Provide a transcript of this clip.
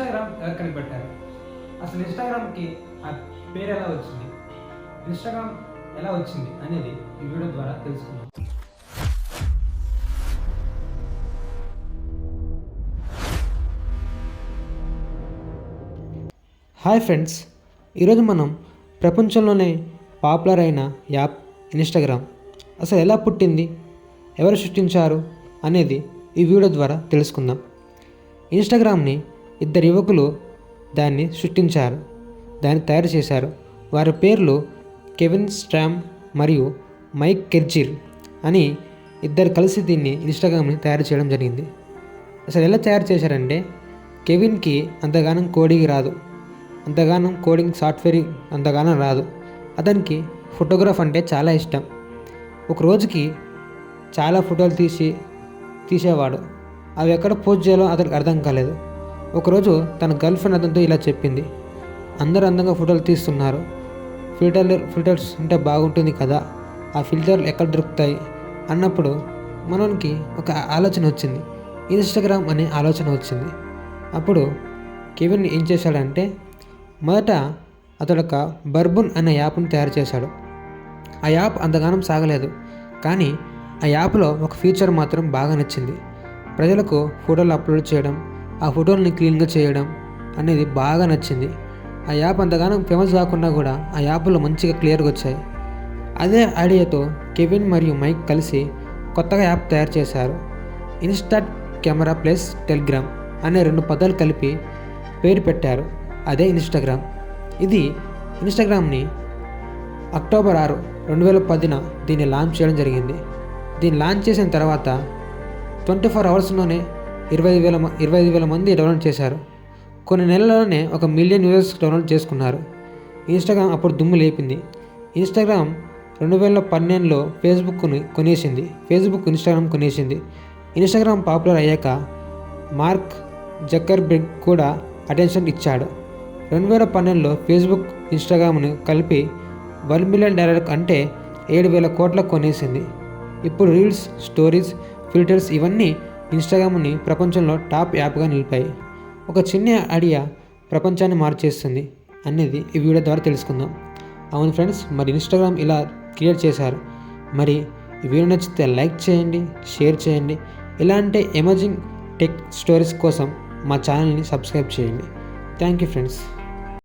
Instagram ఎవరు కనిపెట్టారు అసలు ఇన్స్టాగ్రామ్కి ఆ పేరు ఎలా వచ్చింది? ఇన్స్టాగ్రామ్ ఎలా వచ్చింది అనేది ఈ వీడియో ద్వారా తెలుసుకుందాం. హాయ్ ఫ్రెండ్స్ ఈరోజు మనం ప్రపంచంలోనే పాపులర్ అయిన యాప్ ఇన్స్టాగ్రామ్ అసలు ఎలా పుట్టింది? ఎవరు సృష్టించారు? అనేది ఈ వీడియో ద్వారా తెలుసుకుందాం. ఇన్స్టాగ్రామ్ని ఇద్దరు యువకులు దాన్ని సృష్టించారు దాన్ని తయారు చేశారు. వారి పేర్లు కెవిన్ స్ట్రామ్ మరియు మైక్ కెర్జిర్ అని ఇద్దరు కలిసి దీన్ని ఇన్స్టాగ్రామ్ని తయారు చేయడం జరిగింది. అసలు ఎలా తయారు చేశారంటే కెవిన్కి అంతగానం కోడింగ్ రాదు. అంతగానం కోడింగ్ సాఫ్ట్వేర్ అంతగానం రాదు. అతనికి ఫోటోగ్రాఫ్ అంటే చాలా ఇష్టం. ఒక రోజుకి చాలా ఫోటోలు తీసి తీసేవాడు. అవి ఎక్కడ పోస్ట్ చేయాలో అతనికి అర్థం కాలేదు. ఒకరోజు తన గర్ల్ ఫ్రెండ్ అతనితో ఇలా చెప్పింది. అందరూ అందంగా ఫోటోలు తీస్తున్నారు. ఫిల్టర్ ఫిల్టర్స్ ఉంటే బాగుంటుంది కదా? ఆ ఫిల్టర్లు ఎక్కడ దొరుకుతాయి? అన్నప్పుడు మనకి ఒక ఆలోచన వచ్చింది. ఇన్స్టాగ్రామ్ అనే ఆలోచన వచ్చింది. అప్పుడు కెవిన్ ఏం చేశాడంటే మొదట అతడు ఒక బర్బున్ అనే యాప్ను తయారు చేశాడు. ఆ యాప్ అంతగానం సాగలేదు. కానీ ఆ యాప్లో ఒక ఫీచర్ మాత్రం బాగా నచ్చింది. ప్రజలకు ఫోటోలు అప్లోడ్ చేయడం ఆ ఫోటోలని క్లీన్గా చేయడం అనేది బాగా నచ్చింది. ఆ యాప్ అంతగానో ఫేమస్ కాకుండా కూడా ఆ యాప్లో మంచిగా క్లియర్గా వచ్చాయి. అదే ఐడియాతో కెవిన్ మరియు మైక్ కలిసి కొత్తగా యాప్ తయారు చేశారు. ఇన్స్టాట్ కెమెరా ప్లస్ టెలిగ్రామ్ అనే రెండు పదాలు కలిపి పేరు పెట్టారు. అదే ఇన్స్టాగ్రామ్. ఇది ఇన్స్టాగ్రామ్ని అక్టోబర్ ఆరు రెండు వేల పదిన దీన్ని లాంచ్ చేయడం జరిగింది. దీన్ని లాంచ్ చేసిన తర్వాత ట్వంటీ ఫోర్ అవర్స్లోనే ఇరవై ఐదు వేల ఇరవై ఐదు వేల మంది డౌన్లోడ్ చేశారు. కొన్ని నెలల్లోనే ఒక మిలియన్ యూజర్స్ డౌన్లోడ్ చేసుకున్నారు. ఇన్స్టాగ్రామ్ అప్పుడు దుమ్ము లేపింది. ఇన్స్టాగ్రామ్ రెండు వేల పన్నెండులో ఫేస్బుక్ని కొనేసింది. ఫేస్బుక్ ఇన్స్టాగ్రామ్ కొనేసింది. ఇన్స్టాగ్రామ్ పాపులర్ అయ్యాక మార్క్ జక్కర్బెర్గ్ కూడా అటెన్షన్ ఇచ్చాడు. రెండు వేల పన్నెండులో ఫేస్బుక్ ఇన్స్టాగ్రామ్ను కలిపి వన్ మిలియన్ డాలర్ అంటే ఏడు వేల కోట్ల కొనేసింది. ఇప్పుడు రీల్స్ స్టోరీస్ ఫిల్టర్స్ ఇవన్నీ ఇన్స్టాగ్రామ్ని ప్రపంచంలో టాప్ యాప్గా నిలిపాయి. ఒక చిన్న ఐడియా ప్రపంచాన్ని మార్చేస్తుంది అనేది ఈ వీడియో ద్వారా తెలుసుకుందాం. అవును ఫ్రెండ్స్ మరి ఇన్స్టాగ్రామ్ ఇలా క్రియేట్ చేశారు. మరి ఈ వీడియో నచ్చితే లైక్ చేయండి షేర్ చేయండి. ఇలాంటి ఎమర్జింగ్ టెక్ స్టోరీస్ కోసం మా ఛానల్ని సబ్స్క్రైబ్ చేయండి. Thank you friends.